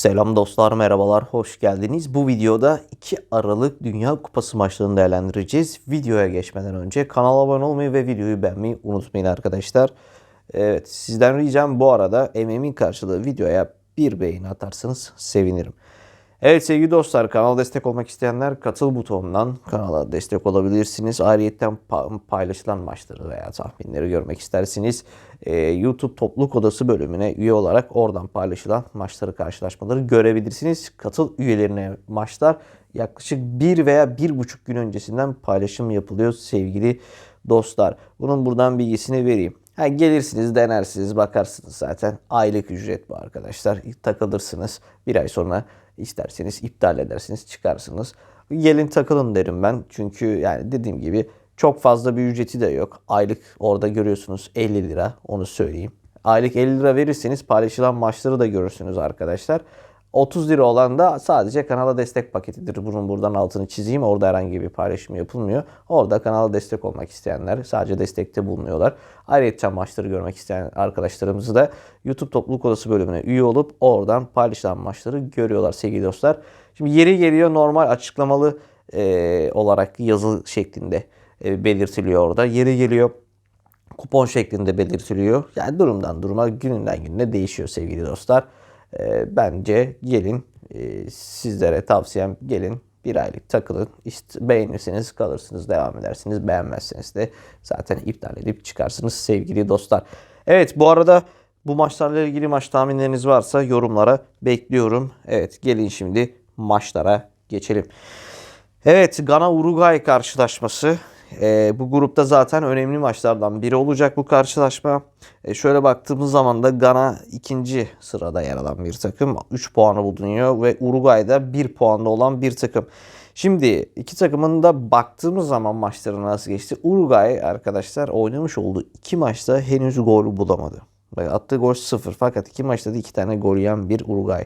Selam dostlar, merhabalar, hoş geldiniz. Bu videoda 2 Aralık Dünya Kupası maçlarını değerlendireceğiz. Videoya geçmeden önce kanala abone olmayı ve videoyu beğenmeyi unutmayın arkadaşlar. Evet, sizden ricam bu arada emeğimin karşılığı videoya bir beğeni atarsanız sevinirim. Evet sevgili dostlar kanala destek olmak isteyenler katıl butonundan kanala destek olabilirsiniz. Ayrıca paylaşılan maçları veya tahminleri görmek isterseniz e, YouTube topluluk odası bölümüne üye olarak oradan paylaşılan maçları karşılaşmaları görebilirsiniz. Katıl üyelerine maçlar yaklaşık bir veya bir buçuk gün öncesinden paylaşım yapılıyor sevgili dostlar. Bunun buradan bilgisini vereyim. Ha, gelirsiniz, denersiniz, bakarsınız zaten. Aylık ücret bu arkadaşlar. Takılırsınız. Bir ay sonra isterseniz iptal edersiniz, çıkarsınız. Gelin takılın derim ben. Çünkü yani dediğim gibi çok fazla bir ücreti de yok. Aylık orada görüyorsunuz 50 lira onu söyleyeyim. Aylık 50 lira verirseniz paylaşılan maçları da görürsünüz arkadaşlar. 30 lira olan da sadece kanala destek paketidir. Bunun buradan altını çizeyim. Orada herhangi bir paylaşım yapılmıyor. Orada kanala destek olmak isteyenler sadece destekte bulunuyorlar. Ayrıca maçları görmek isteyen arkadaşlarımızı da YouTube topluluk odası bölümüne üye olup oradan paylaşılan maçları görüyorlar sevgili dostlar. Şimdi yeri geliyor normal açıklamalı e, olarak yazı şeklinde e, belirtiliyor orada. Yeri geliyor kupon şeklinde belirtiliyor. Yani durumdan duruma gününden gününe değişiyor sevgili dostlar. E, bence gelin e, sizlere tavsiyem gelin bir aylık takılın. İşte beğenirseniz kalırsınız, devam edersiniz. Beğenmezseniz de zaten iptal edip çıkarsınız sevgili dostlar. Evet bu arada bu maçlarla ilgili maç tahminleriniz varsa yorumlara bekliyorum. Evet gelin şimdi maçlara geçelim. Evet Gana Uruguay karşılaşması. E, bu grupta zaten önemli maçlardan biri olacak bu karşılaşma. E, şöyle baktığımız zaman da Gana ikinci sırada yer alan bir takım. 3 puanı bulunuyor ve Uruguay'da 1 puanda olan bir takım. Şimdi iki takımın da baktığımız zaman maçları nasıl geçti? Uruguay arkadaşlar oynamış olduğu iki maçta henüz gol bulamadı. Attığı gol sıfır fakat iki maçta da iki tane gol yiyen bir Uruguay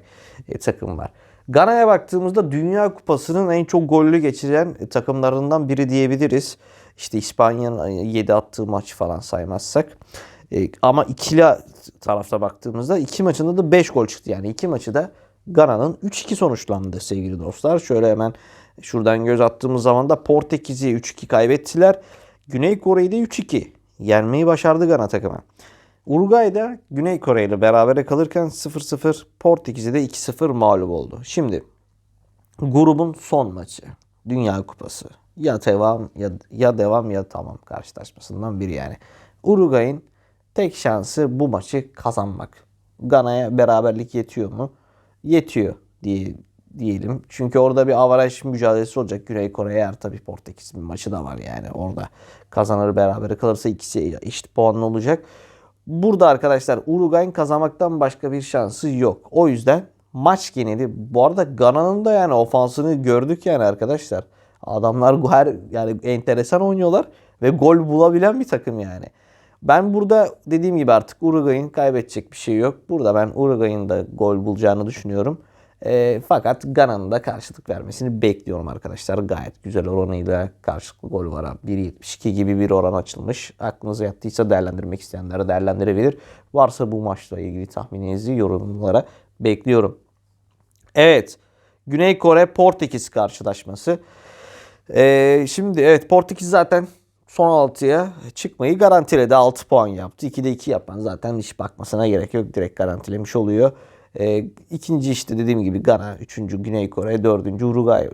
e, takım var. Gana'ya baktığımızda Dünya Kupası'nın en çok gollü geçiren takımlarından biri diyebiliriz. İşte İspanya'nın 7 attığı maç falan saymazsak. E, ama ikili tarafta baktığımızda iki maçında da 5 gol çıktı. Yani iki maçı da Gana'nın 3-2 sonuçlandı sevgili dostlar. Şöyle hemen şuradan göz attığımız zaman da Portekiz'i 3-2 kaybettiler. Güney Kore'yi de 3-2 yenmeyi başardı Gana takımı. Uruguay'da Güney Kore ile berabere kalırken 0-0 Portekiz'e de 2-0 mağlup oldu. Şimdi grubun son maçı Dünya Kupası. Ya devam ya, ya devam ya tamam karşılaşmasından biri yani. Uruguay'ın tek şansı bu maçı kazanmak. Gana'ya beraberlik yetiyor mu? Yetiyor diye diyelim. Çünkü orada bir avaraj mücadelesi olacak. Güney Kore eğer tabii Portekiz bir maçı da var yani. Orada kazanır beraber kalırsa ikisi eşit puanlı olacak. Burada arkadaşlar Uruguay'ın kazanmaktan başka bir şansı yok. O yüzden maç geneli bu arada Gana'nın da yani ofansını gördük yani arkadaşlar. Adamlar her yani enteresan oynuyorlar ve gol bulabilen bir takım yani. Ben burada dediğim gibi artık Uruguay'ın kaybedecek bir şey yok. Burada ben Uruguay'ın da gol bulacağını düşünüyorum. E, fakat Gana'nın da karşılık vermesini bekliyorum arkadaşlar. Gayet güzel oranıyla karşılıklı gol var. 1.72 gibi bir oran açılmış. Aklınıza yattıysa değerlendirmek isteyenler değerlendirebilir. Varsa bu maçla ilgili tahmininizi yorumlara bekliyorum. Evet. Güney Kore Portekiz karşılaşması. Ee, şimdi evet Portekiz zaten son 6'ya çıkmayı garantiledi. 6 puan yaptı. 2'de 2 yapan zaten hiç bakmasına gerek yok. Direkt garantilemiş oluyor. E, ikinci işte dediğim gibi Gana, üçüncü Güney Kore, dördüncü Uruguay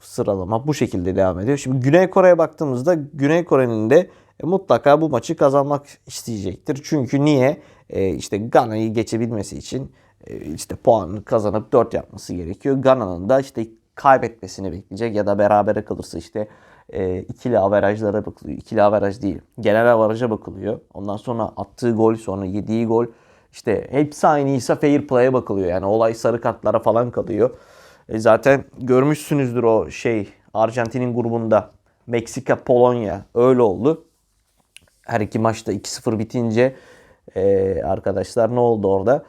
sıralama bu şekilde devam ediyor. Şimdi Güney Kore'ye baktığımızda Güney Kore'nin de e, mutlaka bu maçı kazanmak isteyecektir. Çünkü niye? E, işte Gana'yı geçebilmesi için e, işte puanını kazanıp 4 yapması gerekiyor. Gana'nın da işte kaybetmesini bekleyecek ya da berabere kalırsa işte e, ikili averajlara bakılıyor. İkili averaj değil. Genel averaja bakılıyor. Ondan sonra attığı gol sonra yediği gol işte hepsi aynıysa fair play'e bakılıyor. Yani olay sarı kartlara falan kalıyor. E zaten görmüşsünüzdür o şey Arjantin'in grubunda Meksika, Polonya öyle oldu. Her iki maçta 2-0 bitince e, arkadaşlar ne oldu orada?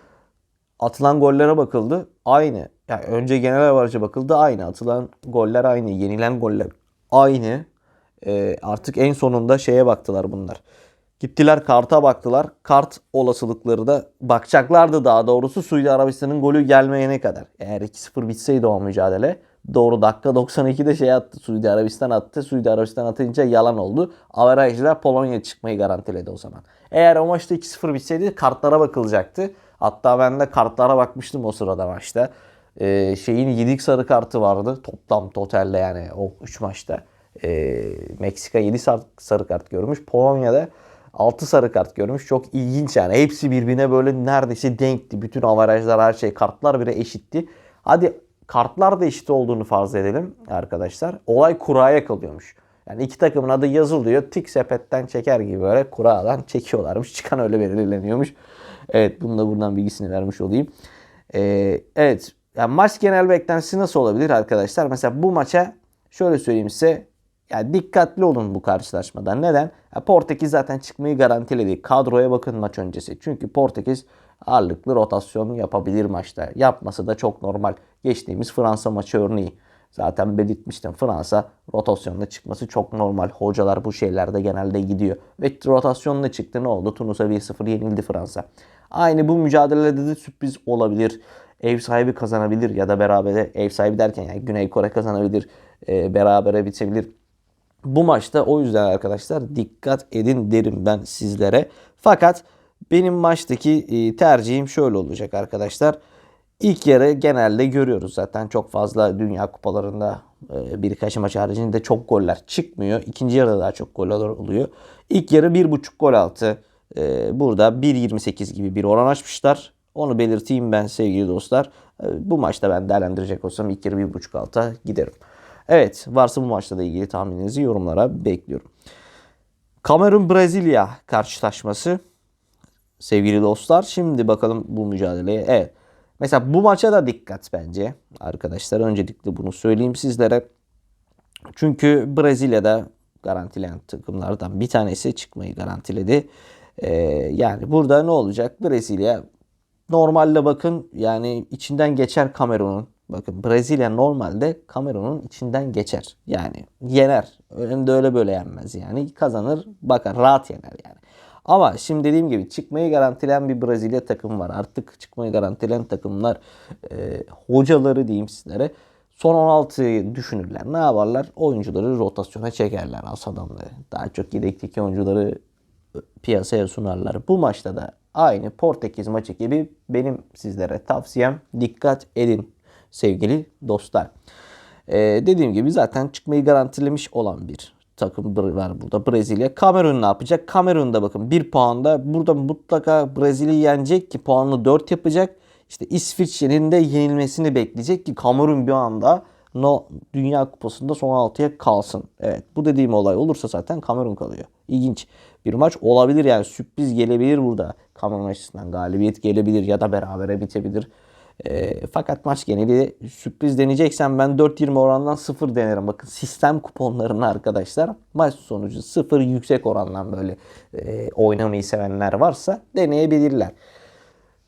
Atılan gollere bakıldı. Aynı. Yani önce genel avaraja bakıldı. Aynı. Atılan goller aynı. Yenilen goller aynı. E, artık en sonunda şeye baktılar bunlar. Gittiler karta baktılar. Kart olasılıkları da bakacaklardı daha doğrusu Suudi Arabistan'ın golü gelmeyene kadar. Eğer 2-0 bitseydi o mücadele doğru dakika 92'de şey attı. Suudi Arabistan attı. Suudi Arabistan atınca yalan oldu. Averajlar Polonya çıkmayı garantiledi o zaman. Eğer o maçta 2-0 bitseydi kartlara bakılacaktı. Hatta ben de kartlara bakmıştım o sırada maçta. Ee, şeyin 7 sarı kartı vardı. Toplam totalde yani o 3 maçta. Ee, Meksika 7 sarı, sarı kart görmüş. Polonya'da 6 sarı kart görmüş. Çok ilginç yani. Hepsi birbirine böyle neredeyse denkti. Bütün avarajlar her şey. Kartlar bile eşitti. Hadi kartlar da eşit olduğunu farz edelim arkadaşlar. Olay kuraya kalıyormuş. Yani iki takımın adı yazılıyor. Tik sepetten çeker gibi böyle kuradan çekiyorlarmış. Çıkan öyle belirleniyormuş. Evet bunu da buradan bilgisini vermiş olayım. Ee, evet yani maç genel beklentisi nasıl olabilir arkadaşlar? Mesela bu maça şöyle söyleyeyim size. Yani dikkatli olun bu karşılaşmada. Neden? Ya Portekiz zaten çıkmayı garantiledi. Kadroya bakın maç öncesi. Çünkü Portekiz ağırlıklı rotasyon yapabilir maçta. Yapması da çok normal. Geçtiğimiz Fransa maçı örneği. Zaten belirtmiştim Fransa rotasyonda çıkması çok normal. Hocalar bu şeylerde genelde gidiyor. Ve rotasyonla çıktı ne oldu? Tunus'a 1-0 yenildi Fransa. Aynı bu mücadelede de sürpriz olabilir. Ev sahibi kazanabilir ya da berabere ev sahibi derken yani Güney Kore kazanabilir. E, berabere bitebilir. Bu maçta o yüzden arkadaşlar dikkat edin derim ben sizlere. Fakat benim maçtaki e, tercihim şöyle olacak arkadaşlar. İlk yarı genelde görüyoruz zaten çok fazla Dünya Kupalarında e, birkaç maç haricinde çok goller çıkmıyor. İkinci yarıda daha çok goller oluyor. İlk yarı 1.5 gol altı. E, burada 1.28 gibi bir oran açmışlar. Onu belirteyim ben sevgili dostlar. Bu maçta ben değerlendirecek olsam ilk yarı 1.5 alta giderim. Evet varsa bu maçla da ilgili tahmininizi yorumlara bekliyorum. Kamerun Brezilya karşılaşması sevgili dostlar. Şimdi bakalım bu mücadeleye. Evet. Mesela bu maça da dikkat bence. Arkadaşlar öncelikle bunu söyleyeyim sizlere. Çünkü Brezilya'da garantileyen takımlardan bir tanesi çıkmayı garantiledi. Ee, yani burada ne olacak? Brezilya normalde bakın yani içinden geçer Kamerun'un. Bakın Brezilya normalde Kamerun'un içinden geçer. Yani yener. Önünde öyle böyle yenmez yani. Kazanır bakar rahat yener yani. Ama şimdi dediğim gibi çıkmayı garantilen bir Brezilya takım var. Artık çıkmayı garantilen takımlar e, hocaları diyeyim sizlere. Son 16'yı düşünürler. Ne yaparlar? Oyuncuları rotasyona çekerler as adamları. Daha çok yedekteki oyuncuları piyasaya sunarlar. Bu maçta da aynı Portekiz maçı gibi benim sizlere tavsiyem dikkat edin sevgili dostlar. Ee, dediğim gibi zaten çıkmayı garantilemiş olan bir takım var burada Brezilya. Kamerun ne yapacak? Kamerun'da bakın bir puanda burada mutlaka Brezilya yenecek ki puanını 4 yapacak. İşte İsviçre'nin de yenilmesini bekleyecek ki Kamerun bir anda no, Dünya Kupası'nda son 6'ya kalsın. Evet bu dediğim olay olursa zaten Kamerun kalıyor. İlginç bir maç olabilir yani sürpriz gelebilir burada. Kamerun açısından galibiyet gelebilir ya da berabere bitebilir. E, fakat maç geneli sürpriz deneyeceksen ben 4.20 orandan 0 denerim. Bakın sistem kuponlarını arkadaşlar maç sonucu 0 yüksek orandan böyle e, oynamayı sevenler varsa deneyebilirler.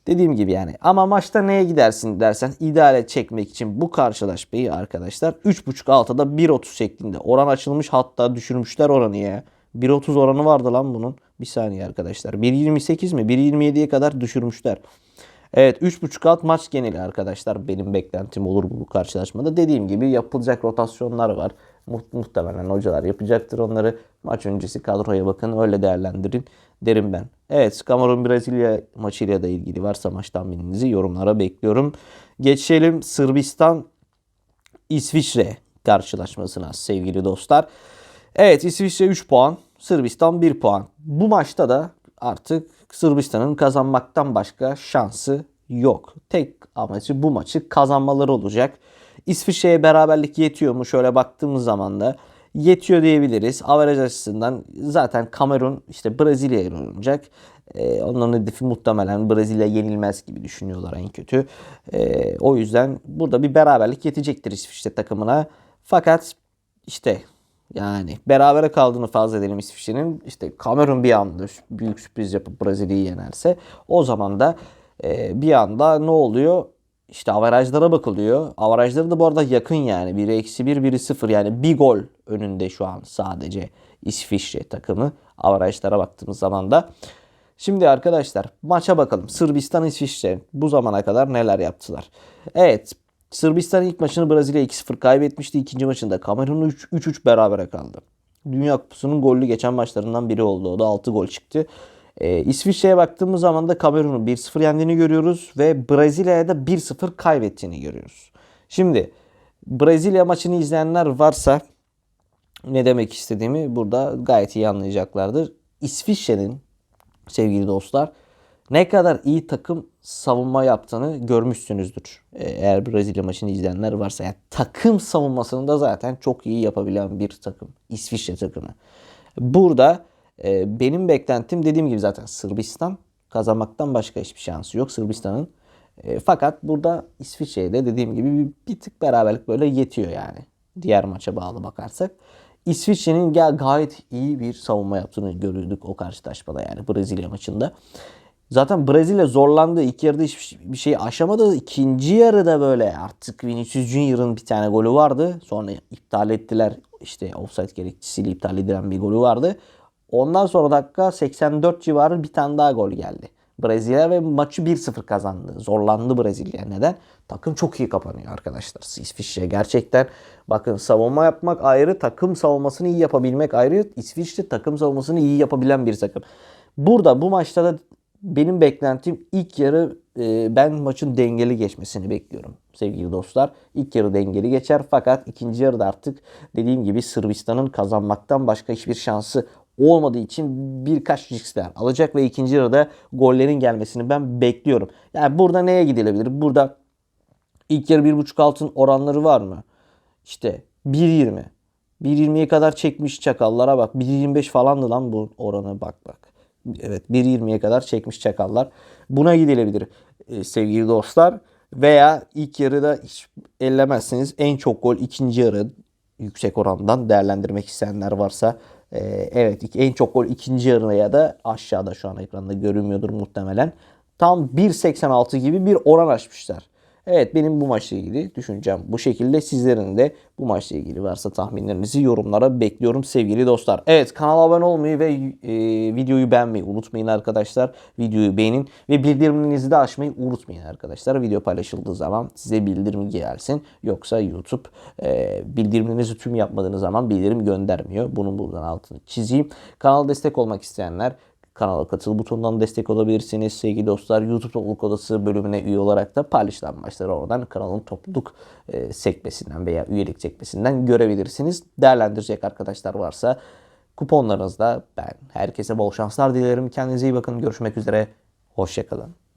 Dediğim gibi yani ama maçta neye gidersin dersen ideale çekmek için bu karşılaşmayı arkadaşlar 3.5 altıda 1.30 şeklinde oran açılmış hatta düşürmüşler oranı ya. 1.30 oranı vardı lan bunun. Bir saniye arkadaşlar. 1.28 mi? 1.27'ye kadar düşürmüşler. Evet 3.5 alt maç geneli arkadaşlar benim beklentim olur bu karşılaşmada. Dediğim gibi yapılacak rotasyonlar var. Muhtemelen hocalar yapacaktır onları. Maç öncesi kadroya bakın öyle değerlendirin derim ben. Evet Kamerun Brezilya maçıyla da ilgili varsa maç tahmininizi yorumlara bekliyorum. Geçelim Sırbistan İsviçre karşılaşmasına sevgili dostlar. Evet İsviçre 3 puan, Sırbistan 1 puan. Bu maçta da artık Sırbistan'ın kazanmaktan başka şansı yok. Tek amacı bu maçı kazanmaları olacak. İsviçre'ye beraberlik yetiyor mu? Şöyle baktığımız zaman da yetiyor diyebiliriz. Averaj açısından zaten Kamerun işte Brezilya'ya oynayacak. Ee, onların hedefi muhtemelen Brezilya yenilmez gibi düşünüyorlar en kötü. Ee, o yüzden burada bir beraberlik yetecektir İsviçre takımına. Fakat işte yani berabere kaldığını farz edelim İsviçre'nin. İşte Kamerun bir anda büyük sürpriz yapıp Brezilya'yı yenerse o zaman da e, bir anda ne oluyor? işte avarajlara bakılıyor. Avarajları da bu arada yakın yani. Biri eksi bir, biri sıfır. Yani bir gol önünde şu an sadece İsviçre takımı. Avarajlara baktığımız zaman da. Şimdi arkadaşlar maça bakalım. Sırbistan İsviçre bu zamana kadar neler yaptılar? Evet Sırbistan ilk maçını Brezilya 2-0 kaybetmişti. İkinci maçında Kamerun 3-3 berabere kaldı. Dünya Kupası'nın gollü geçen maçlarından biri oldu. O da 6 gol çıktı. Ee, İsviçre'ye baktığımız zaman da Kamerun'u 1-0 yendiğini görüyoruz ve Brezilya'ya da 1-0 kaybettiğini görüyoruz. Şimdi Brezilya maçını izleyenler varsa ne demek istediğimi burada gayet iyi anlayacaklardır. İsviçre'nin sevgili dostlar ne kadar iyi takım savunma yaptığını görmüşsünüzdür. Ee, Eğer Brezilya maçını izleyenler varsa yani takım savunmasını da zaten çok iyi yapabilen bir takım. İsviçre takımı. Burada e, benim beklentim dediğim gibi zaten Sırbistan kazanmaktan başka hiçbir şansı yok Sırbistan'ın. E, fakat burada İsviçre'ye de dediğim gibi bir, bir tık beraberlik böyle yetiyor yani. Diğer maça bağlı bakarsak. İsviçre'nin ga- gayet iyi bir savunma yaptığını görüyorduk o karşılaşmada yani Brezilya maçında. Zaten Brezilya zorlandı. İlk yarıda hiçbir şey aşamadı. İkinci yarıda böyle artık Vinicius Junior'ın bir tane golü vardı. Sonra iptal ettiler. İşte offside gerekçesiyle iptal edilen bir golü vardı. Ondan sonra dakika 84 civarı bir tane daha gol geldi. Brezilya ve maçı 1-0 kazandı. Zorlandı Brezilya. Neden? Takım çok iyi kapanıyor arkadaşlar. İsviçre gerçekten bakın savunma yapmak ayrı, takım savunmasını iyi yapabilmek ayrı. İsviçre takım savunmasını iyi yapabilen bir takım. Burada bu maçta da benim beklentim ilk yarı e, ben maçın dengeli geçmesini bekliyorum sevgili dostlar. İlk yarı dengeli geçer fakat ikinci yarıda artık dediğim gibi Sırbistan'ın kazanmaktan başka hiçbir şansı olmadığı için birkaç riskler alacak ve ikinci yarıda gollerin gelmesini ben bekliyorum. Yani burada neye gidilebilir? Burada ilk yarı 1.5 altın oranları var mı? İşte 1.20. 1.20'ye kadar çekmiş çakallara bak. 1.25 falandı lan bu oranı bak bak. Evet 1.20'ye kadar çekmiş çakallar. Buna gidilebilir e, sevgili dostlar. Veya ilk yarıda hiç ellemezseniz en çok gol ikinci yarı yüksek orandan değerlendirmek isteyenler varsa e, evet en çok gol ikinci yarıya da aşağıda şu an ekranda görünmüyordur muhtemelen. Tam 1.86 gibi bir oran açmışlar. Evet benim bu maçla ilgili düşüncem bu şekilde. Sizlerin de bu maçla ilgili varsa tahminlerinizi yorumlara bekliyorum sevgili dostlar. Evet kanala abone olmayı ve e, videoyu beğenmeyi unutmayın arkadaşlar. Videoyu beğenin ve bildirimlerinizi de açmayı unutmayın arkadaşlar. Video paylaşıldığı zaman size bildirim gelsin. Yoksa YouTube e, bildirimlerinizi tüm yapmadığınız zaman bildirim göndermiyor. Bunun buradan altını çizeyim. Kanala destek olmak isteyenler Kanala katıl butonundan destek olabilirsiniz. Sevgili dostlar YouTube topluluk odası bölümüne üye olarak da paylaşılan maçları oradan kanalın topluluk e, sekmesinden veya üyelik sekmesinden görebilirsiniz. Değerlendirecek arkadaşlar varsa kuponlarınızda ben herkese bol şanslar dilerim. Kendinize iyi bakın. Görüşmek üzere. Hoşçakalın.